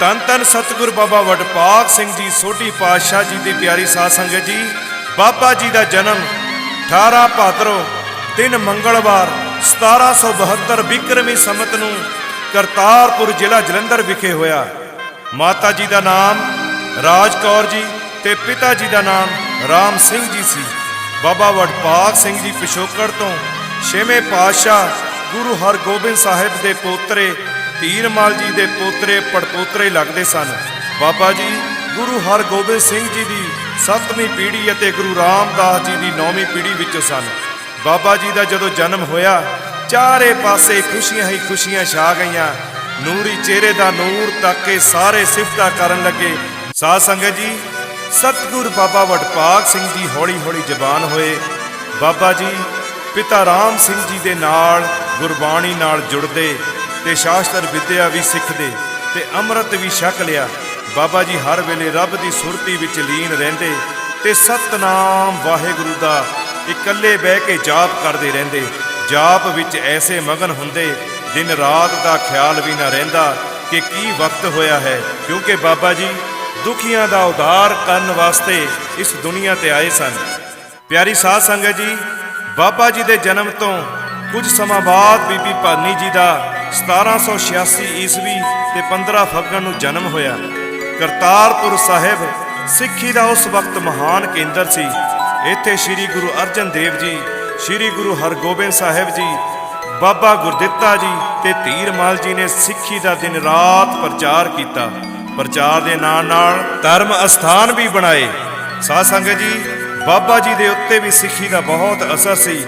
ਤਨ ਤਨ ਸਤਿਗੁਰ ਬਾਬਾ ਵਡਪਾਕ ਸਿੰਘ ਜੀ, ਸੋਢੀ ਪਾਤਸ਼ਾਹ ਜੀ ਦੀ ਪਿਆਰੀ ਸਾਧ ਸੰਗਤ ਜੀ। ਬਾਬਾ ਜੀ ਦਾ ਜਨਮ 18 ਭਾਦਰੋਂ ਦਿਨ ਮੰਗਲਵਾਰ 1772 ਬਿਕਰਮੀ ਸੰਮਤ ਨੂੰ ਕਰਤਾਰਪੁਰ ਜ਼ਿਲ੍ਹਾ ਜਲੰਧਰ ਵਿਖੇ ਹੋਇਆ। ਮਾਤਾ ਜੀ ਦਾ ਨਾਮ ਰਾਜ ਕੌਰ ਜੀ ਤੇ ਪਿਤਾ ਜੀ ਦਾ ਨਾਮ ਰਾਮ ਸਿੰਘ ਜੀ ਸੀ। ਬਾਬਾ ਵਡਪਾਕ ਸਿੰਘ ਜੀ ਪਿਛੋਕੜ ਤੋਂ ਛੇਵੇਂ ਪਾਤਸ਼ਾਹ ਗੁਰੂ ਹਰਗੋਬਿੰਦ ਸਾਹਿਬ ਦੇ ਪੋਤਰੇ ਧੀਰਮਲ ਜੀ ਦੇ ਪੋਤਰੇ ਪੜਪੋਤਰੇ ਲੱਗਦੇ ਸਨ। ਬਾਬਾ ਜੀ, ਗੁਰੂ ਹਰਗੋਬਿੰਦ ਸਿੰਘ ਜੀ ਦੀ ਸੱਤਵੀਂ ਪੀੜ੍ਹੀ ਅਤੇ ਗੁਰੂ ਰਾਮਦਾਸ ਜੀ ਦੀ ਨੌਵੀਂ ਪੀੜ੍ਹੀ ਵਿੱਚੋਂ ਸਨ। ਬਾਬਾ ਜੀ ਦਾ ਜਦੋਂ ਜਨਮ ਹੋਇਆ, ਚਾਰੇ ਪਾਸੇ ਖੁਸ਼ੀਆਂ ਹੀ ਖੁਸ਼ੀਆਂ ਛਾ ਗਈਆਂ। ਨੂਰੀ ਚਿਹਰੇ ਦਾ ਨੂਰ ਤੱਕ ਕੇ ਸਾਰੇ ਸਿਫਤਾਂ ਕਰਨ ਲੱਗੇ। ਸਾਧ ਸੰਗਤ ਜੀ, ਸਤਿਗੁਰ ਬਾਬਾ ਵਡਪਾਕ ਸਿੰਘ ਜੀ ਹੌਲੀ ਹੌਲੀ ਜ਼ਬਾਨ ਹੋਏ। ਬਾਬਾ ਜੀ, ਪਿਤਾ ਰਾਮ ਸਿੰਘ ਜੀ ਦੇ ਨਾਲ, ਗੁਰਬਾਣੀ ਨਾਲ ਜੁੜਦੇ। ਤੇ ਸ਼ਾਸਤਰ ਵਿਦਿਆ ਵੀ ਸਿੱਖਦੇ ਤੇ ਅੰਮ੍ਰਿਤ ਵੀ ਛਕ ਲਿਆ। ਬਾਬਾ ਜੀ ਹਰ ਵੇਲੇ ਰੱਬ ਦੀ ਸੁਰਤੀ ਵਿੱਚ ਲੀਨ ਰਹਿੰਦੇ ਤੇ ਸਤਨਾਮ ਵਾਹਿਗੁਰੂ ਦਾ ਇਕੱਲੇ ਬਹਿ ਕੇ ਜਾਪ ਕਰਦੇ ਰਹਿੰਦੇ। ਜਾਪ ਵਿੱਚ ਐਸੇ ਮਗਨ ਹੁੰਦੇ, ਦਿਨ ਰਾਤ ਦਾ ਖਿਆਲ ਵੀ ਨਾ ਰਹਿੰਦਾ ਕਿ ਕੀ ਵਕਤ ਹੋਇਆ ਹੈ। ਕਿਉਂਕਿ ਬਾਬਾ ਜੀ ਦੁਖੀਆਂ ਦਾ ਉਧਾਰ ਕਰਨ ਵਾਸਤੇ ਇਸ ਦੁਨੀਆ ਤੇ ਆਏ ਸਨ। ਪਿਆਰੀ ਸਾਧ ਸੰਗਤ ਜੀ, ਬਾਬਾ ਜੀ ਦੇ ਜਨਮ ਤੋਂ ਕੁਝ ਸਮਾਂ ਬਾਅਦ ਬੀਬੀ ਭਾਨੀ ਜੀ ਦਾ 1786 ਈਸਵੀ ਤੇ 15 ਫੱਗਣ ਨੂੰ ਜਨਮ ਹੋਇਆ। ਕਰਤਾਰਪੁਰ ਸਾਹਿਬ ਸਿੱਖੀ ਦਾ ਉਸ ਵਕਤ ਮਹਾਨ ਕੇਂਦਰ ਸੀ। ਇੱਥੇ ਸ੍ਰੀ ਗੁਰੂ ਅਰਜਨ ਦੇਵ ਜੀ, ਸ੍ਰੀ ਗੁਰੂ ਹਰਗੋਬਿੰਦ ਸਾਹਿਬ ਜੀ, ਬਾਬਾ ਗੁਰਦਿੱਤਾ ਜੀ ਤੇ ਧੀਰਮਲ ਜੀ ਨੇ ਸਿੱਖੀ ਦਾ ਦਿਨ ਰਾਤ ਪ੍ਰਚਾਰ ਕੀਤਾ। ਪ੍ਰਚਾਰ ਦੇ ਨਾਲ ਨਾਲ ਧਰਮ ਅਸਥਾਨ ਵੀ ਬਣਾਏ। ਸਾਧ ਸੰਗਤ ਜੀ, ਬਾਬਾ ਜੀ ਦੇ ਉੱਤੇ ਵੀ ਸਿੱਖੀ ਦਾ ਬਹੁਤ ਅਸਰ ਸੀ।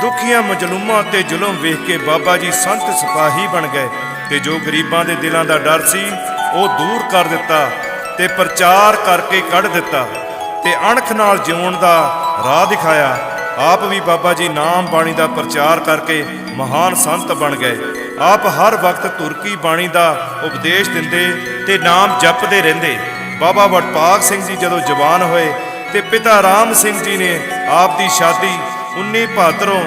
ਦੁਖੀਆਂ ਮਜਲੂਮਾਂ ਤੇ ਜ਼ੁਲਮ ਵੇਖ ਕੇ ਬਾਬਾ ਜੀ ਸੰਤ ਸਿਪਾਹੀ ਬਣ ਗਏ ਤੇ ਜੋ ਗਰੀਬਾਂ ਦੇ ਦਿਲਾਂ ਦਾ ਡਰ ਸੀ, ਉਹ ਦੂਰ ਕਰ ਦਿੱਤਾ ਤੇ ਪ੍ਰਚਾਰ ਕਰਕੇ ਕੱਢ ਦਿੱਤਾ ਤੇ ਅਣਖ ਨਾਲ ਜਿਉਣ ਦਾ ਰਾਹ ਦਿਖਾਇਆ। ਆਪ ਵੀ ਬਾਬਾ ਜੀ ਨਾਮ ਬਾਣੀ ਦਾ ਪ੍ਰਚਾਰ ਕਰਕੇ ਮਹਾਨ ਸੰਤ ਬਣ ਗਏ। ਆਪ ਹਰ ਵਕਤ ਤੁਰਕੀ ਬਾਣੀ ਦਾ ਉਪਦੇਸ਼ ਦਿੰਦੇ ਤੇ ਨਾਮ ਜਪਦੇ ਰਹਿੰਦੇ। ਬਾਬਾ ਵਡਪਾਕ ਸਿੰਘ ਜੀ ਜਦੋਂ ਜਵਾਨ ਹੋਏ ਤੇ ਪਿਤਾ ਰਾਮ ਸਿੰਘ ਜੀ ਨੇ ਆਪ ਦੀ ਸ਼ਾਦੀ 19 ਭਾਦਰੋਂ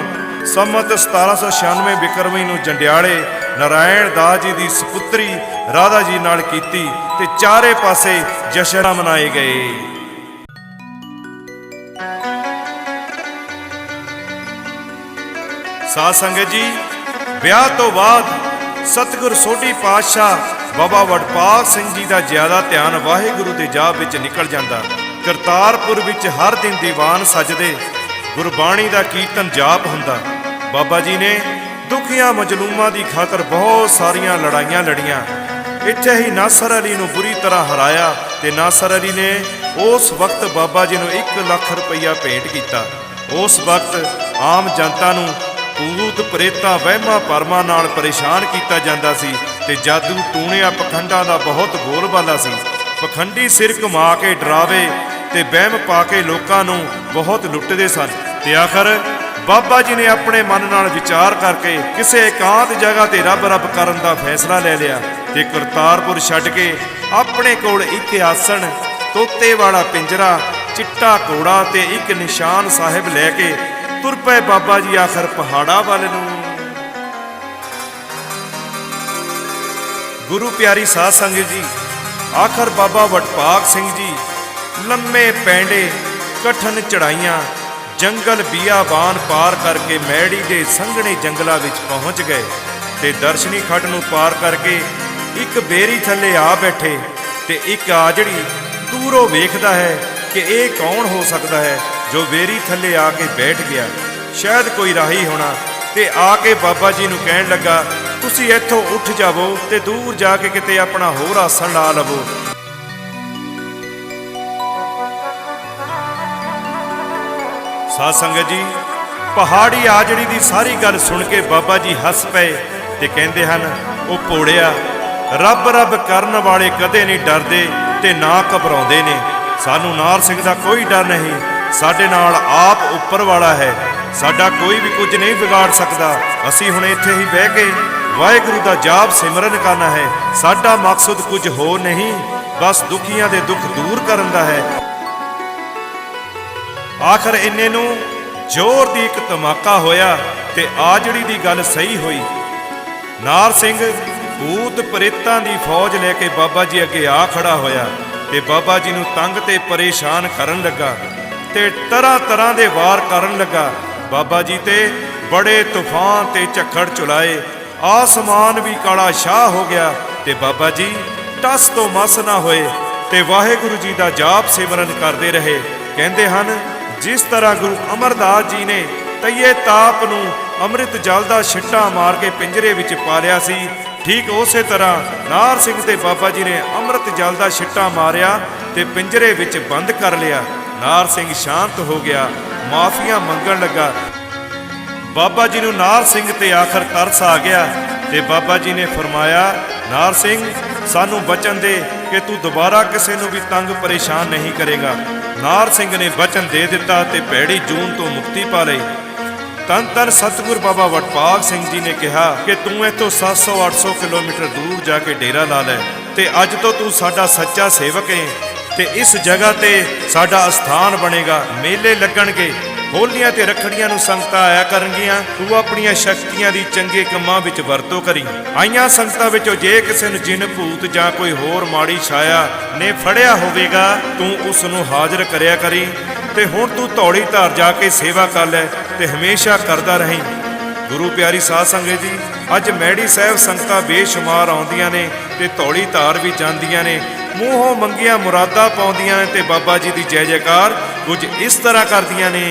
ਸੰਮਤ 1796 ਬਿਕਰਮੀ ਨੂੰ ਜੰਡਿਆਲੇ ਨਾਰਾਇਣ ਦਾਸ ਜੀ ਦੀ ਸੁਪੁੱਤਰੀ ਰਾਧਾ ਜੀ ਨਾਲ ਕੀਤੀ ਤੇ ਚਾਰੇ ਪਾਸੇ ਜਸ਼ਨ ਮਨਾਏ ਗਏ। ਸਾਧ ਸੰਗਤ ਜੀ, ਵਿਆਹ ਤੋਂ ਬਾਅਦ ਸਤਿਗੁਰ ਸੋਢੀ ਪਾਤਸ਼ਾਹ ਬਾਬਾ ਵਡਪਾਲ ਸਿੰਘ ਜੀ ਦਾ ਜ਼ਿਆਦਾ ਧਿਆਨ ਵਾਹਿਗੁਰੂ ਦੇ ਜਾਪ ਵਿੱਚ ਨਿਕਲ ਜਾਂਦਾ। ਕਰਤਾਰਪੁਰ ਵਿੱਚ ਹਰ ਦਿਨ ਦੀਵਾਨ ਸਜਦੇ ਗੁਰਬਾਣੀ ਦਾ ਕੀਰਤਨ ਜਾਪ ਹੁੰਦਾ। ਬਾਬਾ ਜੀ ਨੇ ਦੁਖੀਆਂ ਮਜਲੂਮਾਂ ਦੀ ਖਾਤਰ ਬਹੁਤ ਸਾਰੀਆਂ ਲੜਾਈਆਂ ਲੜੀਆਂ। ਇੱਥੇ ਹੀ ਨਾਸਰ ਅਲੀ ਨੂੰ ਬੁਰੀ ਤਰ੍ਹਾਂ ਹਰਾਇਆ ਤੇ ਨਾਸਰ ਅਲੀ ਨੇ ਉਸ ਵਕਤ ਬਾਬਾ ਜੀ ਨੂੰ 1 ਲੱਖ ਰੁਪਈਆ ਭੇਟ ਕੀਤਾ। ਉਸ ਵਕਤ ਆਮ ਜਨਤਾ ਨੂੰ ਭੂਤ ਪ੍ਰੇਤਾਂ ਵਹਿਮਾਂ ਪਰਮਾਂ ਨਾਲ ਪਰੇਸ਼ਾਨ ਕੀਤਾ ਜਾਂਦਾ ਸੀ ਤੇ ਜਾਦੂ ਟੂਣਿਆਂ ਪਖੰਡਾਂ ਦਾ ਬਹੁਤ ਬੋਲਬਾਲਾ ਸੀ। ਪਖੰਡੀ ਸਿਰ ਘੁਮਾ ਕੇ ਡਰਾਵੇ ਤੇ ਵਹਿਮ ਪਾ ਕੇ ਲੋਕਾਂ ਨੂੰ ਬਹੁਤ ਲੁੱਟਦੇ ਸਨ। ਤੇ ਆਖਰ ਬਾਬਾ ਜੀ ਨੇ ਆਪਣੇ ਮਨ ਨਾਲ ਵਿਚਾਰ ਕਰਕੇ ਕਿਸੇ ਇਕਾਂਤ ਜਗ੍ਹਾ ਤੇ ਰੱਬ ਰੱਬ ਕਰਨ ਦਾ ਫੈਸਲਾ ਲੈ ਲਿਆ ਤੇ ਕਰਤਾਰਪੁਰ ਛੱਡ ਕੇ ਆਪਣੇ ਕੋਲ ਇੱਕ ਆਸਣ, ਤੋਤੇ ਵਾਲਾ ਪਿੰਜਰਾ, ਚਿੱਟਾ ਘੋੜਾ ਤੇ ਇੱਕ ਨਿਸ਼ਾਨ ਸਾਹਿਬ ਲੈ ਕੇ ਤੁਰ ਪਏ ਬਾਬਾ ਜੀ ਆਖਰ ਪਹਾੜਾ ਵੱਲ ਨੂੰ। ਗੁਰੂ ਪਿਆਰੀ ਸਾਧ ਸੰਗਤ ਜੀ, ਆਖਰ ਬਾਬਾ ਵਟਪਾਕ ਸਿੰਘ ਜੀ, ਲੰਮੇ ਪੈਂਡੇ, ਕਠਨ ਚੜਾਈਆਂ ਜੰਗਲ ਬੀਆਬਾਨ ਪਾਰ ਕਰਕੇ ਮੈੜੀ ਦੇ ਸੰਘਣੇ ਜੰਗਲਾਂ ਵਿੱਚ ਪਹੁੰਚ ਗਏ ਤੇ ਦਰਸ਼ਨੀ ਖੱਡ ਨੂੰ ਪਾਰ ਕਰਕੇ ਇੱਕ ਬੇਰੀ ਥੱਲੇ ਆ ਬੈਠੇ ਤੇ ਇੱਕ ਆਜੜੀ ਦੂਰੋਂ ਵੇਖਦਾ ਹੈ ਕਿ ਇਹ ਕੌਣ ਹੋ ਸਕਦਾ ਹੈ, ਜੋ ਬੇਰੀ ਥੱਲੇ ਆ ਕੇ ਬੈਠ ਗਿਆ। ਸ਼ਾਇਦ ਕੋਈ ਰਾਹੀ ਹੋਣਾ ਤੇ ਆ ਕੇ ਬਾਬਾ ਜੀ ਨੂੰ ਕਹਿਣ ਲੱਗਾ, ਤੁਸੀਂ ਇੱਥੋਂ ਉੱਠ ਜਾਵੋ ਤੇ ਦੂਰ ਜਾ ਕੇ ਕਿਤੇ ਆਪਣਾ ਹੋਰ ਆਸਣ ਲਾ ਲਵੋ। ਸਾਧ ਸੰਗਤ ਜੀ, ਪਹਾੜੀ ਆਜੜੀ ਦੀ ਸਾਰੀ ਗੱਲ ਸੁਣ ਕੇ ਬਾਬਾ ਜੀ ਹੱਸ ਪਏ ਤੇ ਕਹਿੰਦੇ ਹਨ, ਉਹ ਭੋੜਿਆ, ਰੱਬ ਰੱਬ ਕਰਨ ਵਾਲੇ ਕਦੇ ਨਹੀਂ ਡਰਦੇ ਤੇ ਨਾ ਘਬਰਾਉਂਦੇ ਨੇ। ਸਾਨੂੰ ਨਾਰ ਸਿੰਘ ਦਾ ਕੋਈ ਡਰ ਨਹੀਂ, ਸਾਡੇ ਨਾਲ ਆਪ ਉੱਪਰ ਵਾਲਾ ਹੈ। ਸਾਡਾ ਕੋਈ ਵੀ ਕੁਝ ਨਹੀਂ ਵਿਗਾੜ ਸਕਦਾ। ਅਸੀਂ ਹੁਣ ਇੱਥੇ ਹੀ ਬਹਿ ਕੇ ਵਾਹਿਗੁਰੂ ਦਾ ਜਾਪ ਸਿਮਰਨ ਕਰਨਾ ਹੈ। ਸਾਡਾ ਮਕਸਦ ਕੁਝ ਹੋਰ ਨਹੀਂ, ਬਸ ਦੁਖੀਆਂ ਦੇ ਦੁੱਖ ਦੂਰ ਕਰਨ ਦਾ ਹੈ। ਆਖਰ ਇੰਨੇ ਨੂੰ ਜ਼ੋਰ ਦੀ ਇੱਕ ਧਮਾਕਾ ਹੋਇਆ ਤੇ ਆਜੜੀ ਦੀ ਗੱਲ ਸਹੀ ਹੋਈ। ਨਾਰ ਸਿੰਘ ਭੂਤ ਪ੍ਰੇਤਾਂ ਦੀ ਫੌਜ ਲੈ ਕੇ ਬਾਬਾ ਜੀ ਅੱਗੇ ਆ ਖੜਾ ਹੋਇਆ ਤੇ ਬਾਬਾ ਜੀ ਨੂੰ ਤੰਗ ਤੇ ਪਰੇਸ਼ਾਨ ਕਰਨ ਲੱਗਾ ਤੇ ਤਰ੍ਹਾਂ ਤਰ੍ਹਾਂ ਦੇ ਵਾਰ ਕਰਨ ਲੱਗਾ। ਬਾਬਾ ਜੀ ਤੇ ਬੜੇ ਤੂਫਾਨ ਤੇ ਝੱਖੜ ਚੁਲਾਏ, ਆਸਮਾਨ ਵੀ ਕਾਲਾ ਸ਼ਾਹ ਹੋ ਗਿਆ ਤੇ ਬਾਬਾ ਜੀ ਟਸ ਤੋਂ ਮਸ ਨਾ ਹੋਏ ਤੇ ਵਾਹਿਗੁਰੂ ਜੀ ਦਾ ਜਾਪ ਸਿਮਰਨ ਕਰਦੇ ਰਹੇ। ਕਹਿੰਦੇ ਹਨ ਜਿਸ ਤਰ੍ਹਾਂ ਗੁਰੂ ਅਮਰਦਾਸ ਜੀ ਨੇ ਤਈਏ ਤਾਪ ਨੂੰ ਅੰਮ੍ਰਿਤ ਜਲ ਦਾ ਛਿੱਟਾ ਮਾਰ ਕੇ ਪਿੰਜਰੇ ਵਿੱਚ ਪਾਲਿਆ ਸੀ, ਠੀਕ ਉਸੇ ਤਰ੍ਹਾਂ ਨਾਰ ਸਿੰਘ ਤੇ ਬਾਬਾ ਜੀ ਨੇ ਅੰਮ੍ਰਿਤ ਜਲ ਦਾ ਛਿੱਟਾ ਮਾਰਿਆ ਤੇ ਪਿੰਜਰੇ ਵਿੱਚ ਬੰਦ ਕਰ ਲਿਆ। ਨਾਰ ਸਿੰਘ ਸ਼ਾਂਤ ਹੋ ਗਿਆ, ਮਾਫੀਆਂ ਮੰਗਣ ਲੱਗਾ। ਬਾਬਾ ਜੀ ਨੂੰ ਨਾਰ ਸਿੰਘ ਤੇ ਆਖਰ ਤਰਸ ਆ ਗਿਆ ਤੇ ਬਾਬਾ ਜੀ ਨੇ ਫਰਮਾਇਆ, ਨਾਰ ਸਿੰਘ, ਸਾਨੂੰ ਬਚਨ ਦੇ ਕਿ ਤੂੰ ਦੁਬਾਰਾ ਕਿਸੇ ਨੂੰ ਵੀ ਤੰਗ ਪਰੇਸ਼ਾਨ ਨਹੀਂ ਕਰੇਗਾ। ਨਾਰ ਸਿੰਘ ਨੇ ਵਚਨ ਦੇ ਦਿੱਤਾ ਤੇ ਭੈੜੀ ਜੂਨ ਤੋਂ ਮੁਕਤੀ ਪਾ ਲਈ। ਤਨ ਤਨ ਸਤਿਗੁਰ ਬਾਬਾ ਵਟਪਾਲ ਸਿੰਘ ਜੀ ਨੇ ਕਿਹਾ ਕਿ ਤੂੰ ਇੱਥੋਂ 700 800 ਕਿਲੋਮੀਟਰ ਦੂਰ ਜਾ ਕੇ ਡੇਰਾ ਲਾ ਲੈ ਤੇ ਅੱਜ ਤੋਂ ਤੂੰ ਸਾਡਾ ਸੱਚਾ ਸੇਵਕ ਹੈ ਤੇ ਇਸ ਜਗ੍ਹਾ ਤੇ ਸਾਡਾ ਅਸਥਾਨ ਬਣੇਗਾ, ਮੇਲੇ ਲੱਗਣਗੇ। ਹੋਲੀਆਂ ਤੇ ਰੱਖੜੀਆਂ ਨੂੰ ਸੰਗਤਾਂ ਆਇਆ ਕਰਨਗੀਆਂ, ਤੂੰ ਆਪਣੀਆਂ ਸ਼ਕਤੀਆਂ ਦੀ ਚੰਗੇ ਕੰਮਾਂ ਵਿੱਚ ਵਰਤੋਂ ਕਰੀ। ਆਈਆਂ ਸੰਗਤਾਂ ਵਿੱਚੋਂ ਜੇ ਕਿਸੇ ਨੂੰ ਜਿੰਨ ਭੂਤ ਜਾਂ ਕੋਈ ਹੋਰ ਮਾੜੀ ਛਾਇਆ ਨੇ ਫੜਿਆ ਹੋਵੇਗਾ, ਤੂੰ ਉਸ ਨੂੰ ਹਾਜ਼ਰ ਕਰਿਆ ਕਰੀ। ਤੇ ਹੁਣ ਤੂੰ ਧੌੜੀ ਧਾਰ ਜਾ ਕੇ ਸੇਵਾ ਕਰ ਲੈ ਤੇ ਹਮੇਸ਼ਾ ਕਰਦਾ ਰਹੀਂ। ਗੁਰੂ ਪਿਆਰੀ ਸਾਧ ਸੰਗਤ ਜੀ, ਅੱਜ ਮੈੜੀ ਸਾਹਿਬ ਸੰਗਤਾਂ ਬੇਸ਼ੁਮਾਰ ਆਉਂਦੀਆਂ ਨੇ ਤੇ ਧੌਲੀ ਧਾਰ ਵੀ ਜਾਂਦੀਆਂ ਨੇ। ਮੂੰਹੋਂ ਮੰਗੀਆਂ ਮੁਰਾਦਾਂ ਪਾਉਂਦੀਆਂ ਨੇ ਤੇ ਬਾਬਾ ਜੀ ਦੀ ਜੈ ਜੈਕਾਰ ਕੁਝ ਇਸ ਤਰ੍ਹਾਂ ਕਰਦੀਆਂ ਨੇ।